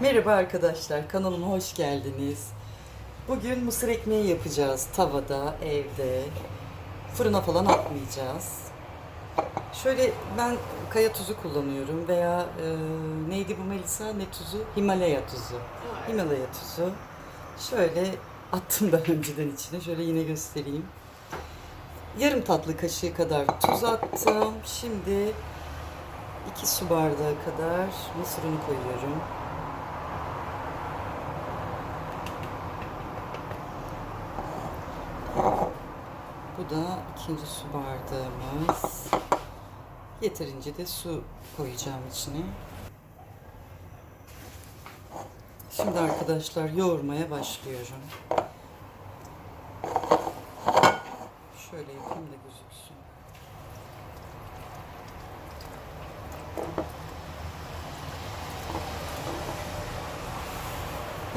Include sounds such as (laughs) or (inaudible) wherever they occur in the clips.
Merhaba arkadaşlar, kanalıma hoş geldiniz. Bugün mısır ekmeği yapacağız tavada, evde. Fırına falan atmayacağız. Şöyle ben kaya tuzu kullanıyorum veya e, neydi bu Melisa? Ne tuzu? Himalaya tuzu. Himalaya tuzu. Şöyle attım da önceden içine. Şöyle yine göstereyim. Yarım tatlı kaşığı kadar tuz attım. Şimdi 2 su bardağı kadar mısır unu koyuyorum. Da ikinci su bardağımız. Yeterince de su koyacağım içine. Şimdi arkadaşlar yoğurmaya başlıyorum. Şöyle yapayım da gözüksün.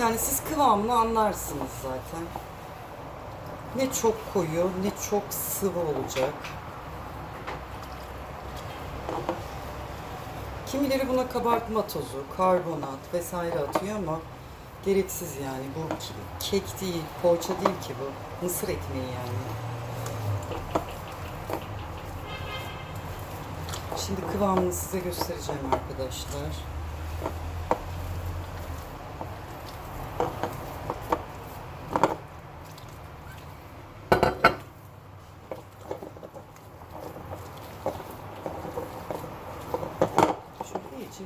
Yani siz kıvamını anlarsınız zaten. Ne çok koyu ne çok sıvı olacak. Kimileri buna kabartma tozu, karbonat vesaire atıyor ama gereksiz yani. Bu ke- kek değil, poğaça değil ki bu. Mısır ekmeği yani. Şimdi kıvamını size göstereceğim arkadaşlar.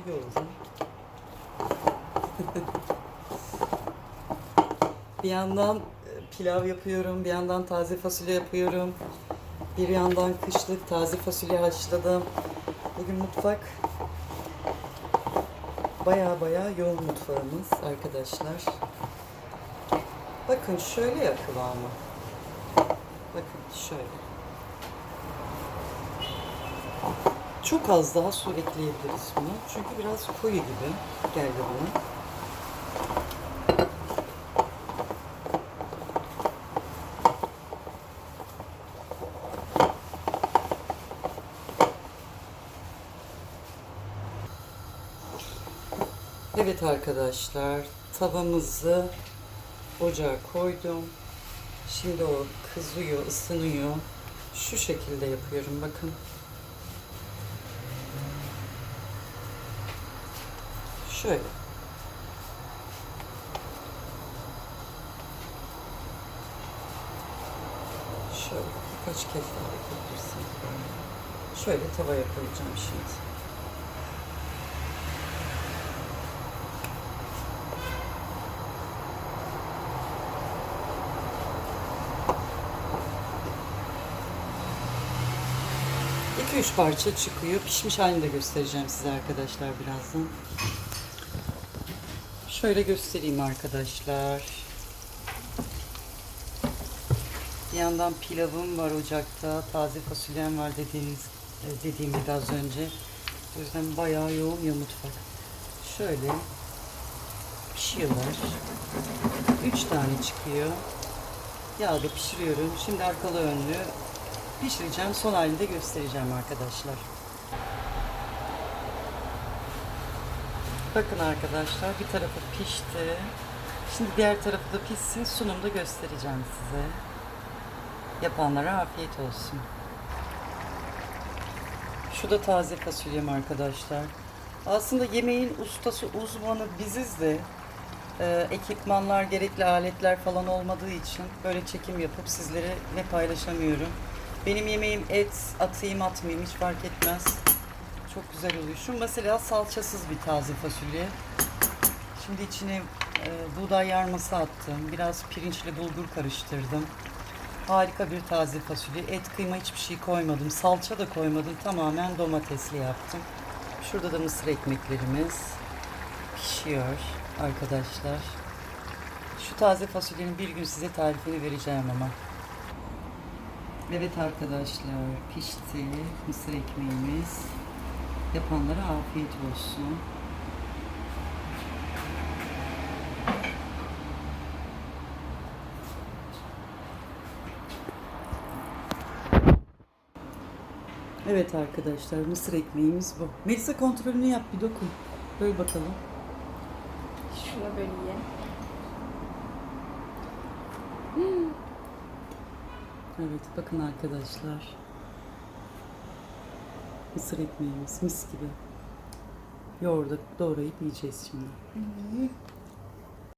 Yoğurun. (laughs) bir yandan e, pilav yapıyorum, bir yandan taze fasulye yapıyorum. Bir yandan kışlık taze fasulye haşladım. Bugün mutfak baya baya yoğun mutfağımız arkadaşlar. Bakın şöyle ya kıvamı. Bakın şöyle. Çok az daha su ekleyebiliriz buna. Çünkü biraz koyu gibi geldi bana. Evet arkadaşlar, tavamızı ocağa koydum. Şimdi o kızıyor, ısınıyor. Şu şekilde yapıyorum bakın. Şöyle. Şöyle birkaç kez daha yapabilirsin. Şöyle tavaya koyacağım şimdi. Üç parça çıkıyor. Pişmiş halini de göstereceğim size arkadaşlar birazdan. Şöyle göstereyim arkadaşlar. Bir yandan pilavım var ocakta. Taze fasulyem var dediğiniz e, dediğim gibi az önce. O yüzden bayağı yoğun ya mutfak. Şöyle pişiyorlar. Üç tane çıkıyor. Yağda pişiriyorum. Şimdi arkalı önlü pişireceğim. Son halini de göstereceğim arkadaşlar. Bakın arkadaşlar bir tarafı pişti. Şimdi diğer tarafı da pişsin. Sunumda göstereceğim size. Yapanlara afiyet olsun. Şu da taze fasulyem arkadaşlar. Aslında yemeğin ustası uzmanı biziz de e, ekipmanlar, gerekli aletler falan olmadığı için böyle çekim yapıp sizlere ne paylaşamıyorum. Benim yemeğim et, atayım atmayayım hiç fark etmez. Çok güzel oluyor. Şu mesela salçasız bir taze fasulye. Şimdi içine e, buğday yarması attım. Biraz pirinçli bulgur karıştırdım. Harika bir taze fasulye. Et, kıyma hiçbir şey koymadım. Salça da koymadım. Tamamen domatesli yaptım. Şurada da mısır ekmeklerimiz pişiyor arkadaşlar. Şu taze fasulyenin bir gün size tarifini vereceğim ama. Evet arkadaşlar pişti mısır ekmeğimiz. Yapanlara afiyet olsun. Evet arkadaşlar mısır ekmeğimiz bu. Melisa kontrolünü yap bir dokun. Böyle bakalım. Şunu böleyim. Evet bakın arkadaşlar. Mısır ekmeğimiz mis gibi. Yoğurda doğrayıp yiyeceğiz şimdi.